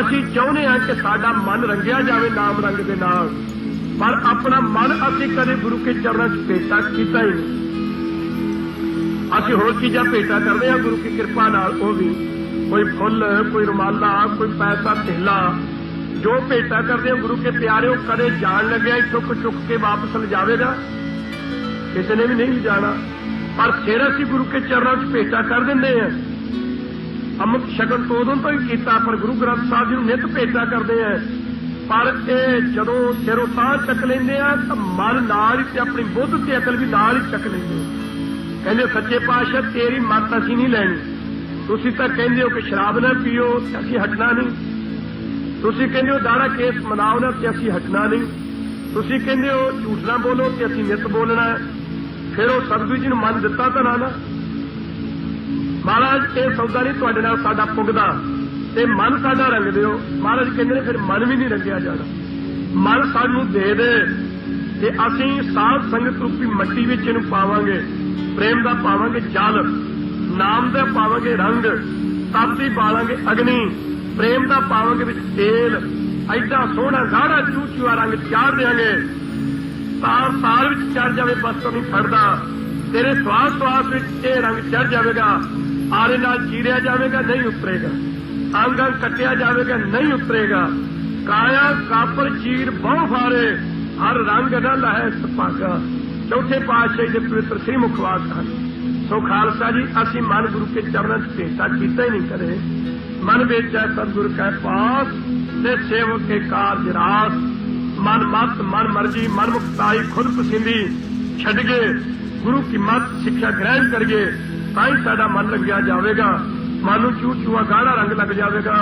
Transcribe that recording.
ਅਸੀਂ ਚਾਹੁੰਦੇ ਹਾਂ ਕਿ ਸਾਡਾ ਮਨ ਰੰਗਿਆ ਜਾਵੇ ਨਾਮ ਰੰਗ ਦੇ ਨਾਲ, ਪਰ ਆਪਣਾ ਮਨ ਅਸੀਂ ਕਦੇ ਗੁਰੂ ਕੇ ਚਰਨਾਂ 'ਚ ਭੇਟਾ ਕੀਤਾ ਹੀ ਅਸੀਂ ਹੋਰ ਚੀਜ਼ਾਂ ਭੇਟਾ ਕਰਦੇ ਹਾਂ ਗੁਰੂ ਕੀ ਕਿਰਪਾ ਨਾਲ, ਉਹ ਵੀ ਕੋਈ ਫੁੱਲ, ਕੋਈ ਰੁਮਾਲਾ, ਕੋਈ ਪੈਸਾ ਥੇਲਾ ਜੋ ਭੇਟਾ ਕਰਦੇ ਹਾਂ ਗੁਰੂ ਕੇ ਪਿਆਰਿਓ ਕਦੇ ਜਾਣ ਲੱਗਿਆ ਚੁੱਕ ਚੁੱਕ ਕੇ ਵਾਪਸ ਲਿਜਾਵੇਗਾ? ਕਿਸੇ ਨੇ ਵੀ ਨਹੀਂ ਜਾਣਾ ਪਰ ਫਿਰ ਅਸੀਂ ਗੁਰੂ ਕੇ ਚਰਨਾਂ 'ਚ ਭੇਟਾ ਕਰ ਦਿੰਦੇ ਹਾਂ। ਅਮੁਕ ਸ਼ਗਨ ਤੋਂ ਉਦੋਂ ਤੋਂ ਹੀ ਕੀਤਾ, ਪਰ ਗੁਰੂ ਗ੍ਰੰਥ ਸਾਹਿਬ ਜੀ ਨੂੰ ਨਿਤ ਭੇਟਾ ਕਰਦੇ ਆ। ਪਰ ਇਹ ਜਦੋਂ ਸਿਰੋਂ ਤਾਂ ਚੱਕ ਲੈਂਦੇ ਆ, ਤਾਂ ਮਨ ਨਾਲ ਹੀ ਤੇ ਆਪਣੀ ਬੁੱਧ ਤੇ ਅਕਲ ਵੀ ਨਾਲ ਹੀ ਚੱਕ ਲੈਂਦੇ ਆ। ਕਹਿੰਦੇ, ਸੱਚੇ ਪਾਤਸ਼ਾਹ, ਤੇਰੀ ਮੱਤ ਅਸੀਂ ਨਹੀਂ ਲੈਣੀ। ਤੁਸੀਂ ਤਾਂ ਕਹਿੰਦੇ ਹੋ ਕਿ ਸ਼ਰਾਬ ਨਾ ਪੀਓ ਤੇ ਅਸੀਂ ਹਟਣਾ ਨਹੀਂ। ਤੁਸੀਂ ਕਹਿੰਦੇ ਹੋ ਦਾੜਾ ਕੇਸ ਮਨਾਓ ਨਾ ਤੇ ਅਸੀਂ ਹਟਣਾ ਨਹੀਂ। ਤੁਸੀਂ ਕਹਿੰਦੇ ਹੋ ਝੂਠ ਨਾ ਬੋਲੋ ਤੇ ਅਸੀਂ ਨਿਤ ਬੋਲਣਾ ਫਿਰ ਉਹ ਸਤਿਗੁਰੂ ਜੀ ਨੂੰ ਮੰਨ ਦਿੱਤਾ ਤਾਂ ਨਾ ਨਾ। ਮਹਾਰਾਜ, ਇਹ ਸੌਦਾ ਨਹੀਂ ਤੁਹਾਡੇ ਨਾਲ ਸਾਡਾ ਪੁੱਗਦਾ ਤੇ ਮਨ ਸਾਡਾ ਰੰਗ ਦਿਓ ਮਹਾਰਾਜ ਕਹਿੰਦੇ ਨੇ, ਫਿਰ ਮਨ ਵੀ ਨਹੀਂ ਰੰਗਿਆ ਜਾਣਾ। ਮਨ ਸਾਨੂੰ ਦੇ ਦੇ ਤੇ ਅਸੀਂ ਸਾਧ ਸੰਗਤ ਰੂਪੀ ਮੱਟੀ ਵਿੱਚ ਇਹਨੂੰ ਪਾਵਾਂਗੇ, ਪ੍ਰੇਮ ਦਾ ਪਾਵਾਂਗੇ ਜਲ, ਨਾਮ ਦਾ ਪਾਵਾਂਗੇ ਰੰਗ ਤਪ ਦੀ ਪਾਵਾਂਗੇ ਅਗਨੀ, ਪ੍ਰੇਮ ਦਾ ਪਾਵਾਂਗੇ ਵਿੱਚ ਤੇਲ, ਐਡਾ ਸੋਹਣਾ ਗਾੜਾ ਚੂਚੂਆ ਰੰਗ ਚਾੜ ਦਿਆਂਗੇ। ਤਾਰ ਤਾਰ ਵਿੱਚ ਚੜ ਜਾਵੇ, ਬਸ ਤੋਂ ਨਹੀਂ ਫੜਦਾ। ਤੇਰੇ ਸਵਾਸ ਸਵਾਸ ਵਿੱਚ ਇਹ ਰੰਗ ਚੜ ਜਾਵੇਗਾ। ਆਰੇ ਨਾਲ ਚੀਰਿਆ ਜਾਵੇਗਾ, ਨਹੀਂ ਉਤਰੇਗਾ। ਅੰਗ ਅੰਗ ਕੱਟਿਆ ਜਾਵੇਗਾ, ਨਹੀਂ ਉਤਰੇਗਾ। ਕਾਇਆ ਕਾਪਰ ਚੀਰ ਬਹੁ ਫਾਰੇ, ਹਰ ਰੰਗ ਨਾ ਲਹੈ ਸੁਪਾਗਾ ਚੌਥੇ ਪਾਤਸ਼ਾਹ ਦੇ ਪਵਿੱਤਰ ਸ੍ਰੀ ਮੁਖਵਾਸ ਹਨ। ਸੋ ਖਾਲਸਾ ਜੀ, ਅਸੀਂ ਮਨ ਗੁਰੂ ਕੇ ਚਰਨਾਂ 'ਚ ਭੇਟਾ ਕੀਤਾ ਹੀ ਨਹੀਂ ਕਰੇ ਮਨ ਵਿੱਚ ਹੈ ਸਤਿਗੁਰ ਕੈ ਪਾਸ, ਤੇ ਸੇਵਕ ਕੇ ਕਾਰਜ ਰਾਸ। ਮਨ ਮਤ, ਮਨ ਮਰਜ਼ੀ, ਮਨ ਮੁਕਤਾਈ ਖੁਦ ਪਸੰਦੀ। ਛੱਡ ਗਏ, ਗੁਰੂ ਕੀ ਮਤ ਸਿੱਖਿਆ ਗ੍ਰਹਿਣ ਕਰੀਏ ਤਾਂ ਹੀ ਸਾਡਾ ਮਨ ਲੱਗਿਆ ਜਾਵੇਗਾ। ਮਨ ਨੂੰ ਚੂ ਚੂਆ ਗਾੜਾ ਰੰਗ ਲੱਗ ਜਾਵੇਗਾ।